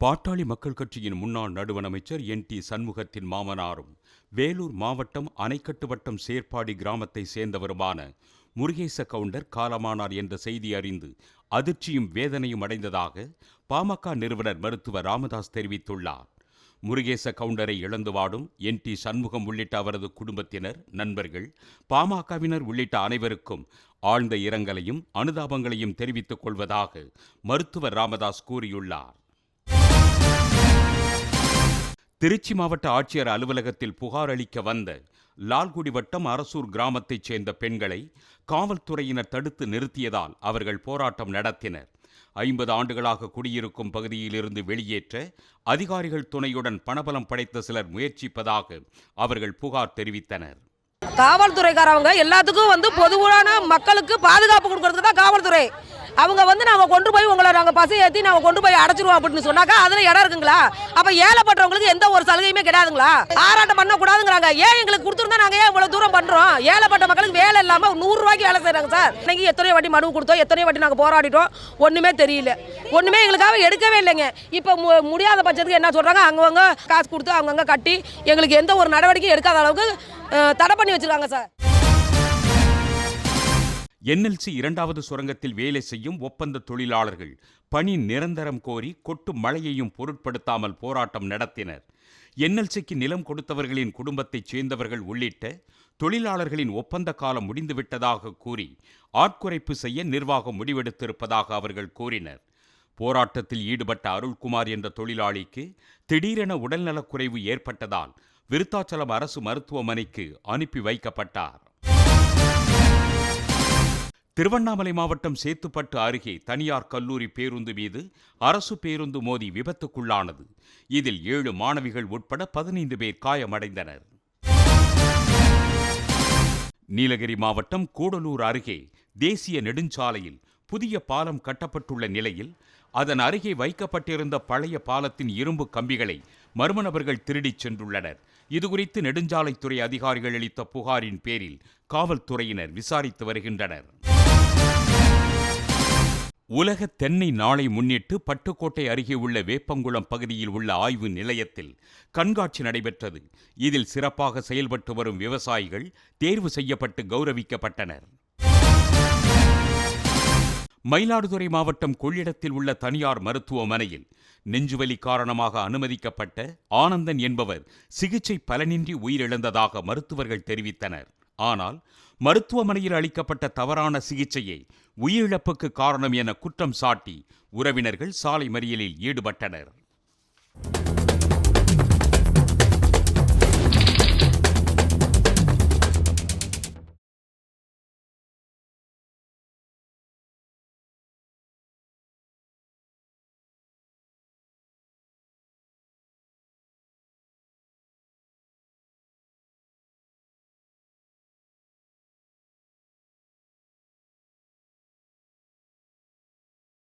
பாட்டாளி மக்கள் கட்சியின் முன்னாள் நடுவண் அமைச்சர் என் டி சண்முகத்தின் மாமனாரும் வேலூர் மாவட்டம் அணைக்கட்டு வட்டம் சேர்ப்பாடி கிராமத்தை சேர்ந்தவருமான முருகேச கவுண்டர் காலமானார் என்ற செய்தி அறிந்து அதிர்ச்சியும் வேதனையும் அடைந்ததாக பாமக நிறுவனர் மருத்துவர் ராமதாஸ் தெரிவித்துள்ளார். முருகேச கவுண்டரை இழந்து வாடும் என் டி சண்முகம் உள்ளிட்ட அவரது குடும்பத்தினர் நண்பர்கள் பாமகவினர் உள்ளிட்ட அனைவருக்கும் ஆழ்ந்த இரங்கலையும் அனுதாபங்களையும் தெரிவித்துக் கொள்வதாக மருத்துவர் ராமதாஸ் கூறியுள்ளார். திருச்சி மாவட்ட ஆட்சியர் அலுவலகத்தில் புகார் அளிக்க வந்த லால்குடி வட்டம் அரசூர் கிராமத்தைச் சேர்ந்த பெண்களை காவல்துறையினர் தடுத்து நிறுத்தியதால் அவர்கள் போராட்டம் நடத்தினர். ஐம்பது ஆண்டுகளாக குடியிருக்கும் பகுதியிலிருந்து வெளியேற்ற அதிகாரிகள் துணையுடன் பணபலம் படைத்த சிலர் முயற்சிப்பதாக அவர்கள் புகார் தெரிவித்தனர். காவல்துறைக்காரவங்க எல்லாத்துக்கும் வந்து பொதுவான மக்களுக்கு பாதுகாப்பு கொடுக்கறதுக்கு தான் காவல்துறை. அவங்க வந்து நாங்கள் கொண்டு போய் உங்களை நாங்கள் பஸ் ஏற்றி நாங்கள் கொண்டு போய் அடைச்சிருவோம் அப்படின்னு சொன்னாக்கா அதில் இடம் இருக்குங்களா? அப்போ ஏழைப்பட்டவங்களுக்கு எந்த ஒரு சலுகையுமே கிடையாதுங்களா? ஆராட்டம் பண்ணக்கூடாதுங்கிறாங்க. ஏன் எங்களுக்கு கொடுத்துருந்தா நாங்கள் ஏன் இவ்வளோ தூரம் பண்ணுறோம் ஏழைப்பட்ட மக்களுக்கு வேலை இல்லாமல் நூறுரூவாய்க்கு வேலை செய்கிறாங்க சார். இன்னைக்கு எத்தனையோ வாட்டி மனு கொடுத்தோம் எத்தனையோ வாட்டி நாங்கள் போராடிட்டோம். ஒன்றுமே தெரியல. ஒன்றுமே எங்களுக்காக எடுக்கவே இல்லைங்க. இப்போ மு- முடியாத பட்சத்துக்கு என்ன சொல்கிறாங்க அவங்கவுங்க காசு கொடுத்து அவங்கவுங்க கட்டி எங்களுக்கு எந்த ஒரு நடவடிக்கையும் எடுக்காத அளவுக்கு தடை பண்ணி வச்சிருக்காங்க சார். என்எல்சி இரண்டாவது சுரங்கத்தில் வேலை செய்யும் ஒப்பந்த தொழிலாளர்கள் பணி நிரந்தரம் கோரி கொட்டு மழையையும் பொருட்படுத்தாமல் போராட்டம் நடத்தினர். என்எல்சிக்கு நிலம் கொடுத்தவர்களின் குடும்பத்தைச் சேர்ந்தவர்கள் உள்ளிட்ட தொழிலாளர்களின் ஒப்பந்த காலம் முடிந்துவிட்டதாக கூறி ஆட்குறைப்பு செய்ய நிர்வாகம் முடிவெடுத்திருப்பதாக அவர்கள் கூறினர். போராட்டத்தில் ஈடுபட்ட அருள்குமார் என்ற தொழிலாளிக்கு திடீரென உடல்நலக்குறைவு ஏற்பட்டதால் விருத்தாச்சலம் அரசு மருத்துவமனைக்கு அனுப்பி வைக்கப்பட்டார். திருவண்ணாமலை மாவட்டம் சேத்துப்பட்டு அருகே தனியார் கல்லூரி பேருந்து மீது அரசு பேருந்து மோதி விபத்துக்குள்ளானது. இதில் ஏழு மாணவிகள் உட்பட பதினைந்து பேர் காயமடைந்தனர். நீலகிரி மாவட்டம் கூடலூர் அருகே தேசிய நெடுஞ்சாலையில் புதிய பாலம் கட்டப்பட்டுள்ள நிலையில் அதன் அருகே வைக்கப்பட்டிருந்த பழைய பாலத்தின் இரும்பு கம்பிகளை மர்ம நபர்கள் திருடிச் சென்றுள்ளனர். இதுகுறித்து நெடுஞ்சாலைத்துறை அதிகாரிகள் அளித்த புகாரின் பேரில் காவல்துறையினர் விசாரித்து வருகின்றனர். உலக தென்னை நாளை முன்னிட்டு பட்டுக்கோட்டை அருகே உள்ள வேப்பங்குளம் பகுதியில் உள்ள ஆய்வு நிலையத்தில் கண்காட்சி நடைபெற்றது. இதில் சிறப்பாக செயல்பட்டு வரும் விவசாயிகள் தேர்வு செய்யப்பட்டு கௌரவிக்கப்பட்டனர். மயிலாடுதுறை மாவட்டம் கொள்ளிடத்தில் உள்ள தனியார் மருத்துவமனையில் நெஞ்சுவலி காரணமாக அனுமதிக்கப்பட்ட ஆனந்தன் என்பவர் சிகிச்சை பலனின்றி உயிரிழந்ததாக மருத்துவர்கள் தெரிவித்தனர். ஆனால் மருத்துவமனையில் அளிக்கப்பட்ட தவறான சிகிச்சையை உயிரிழப்புக்கு காரணம் என குற்றம் சாட்டி உறவினர்கள் சாலை மறியலில் ஈடுபட்டனர்.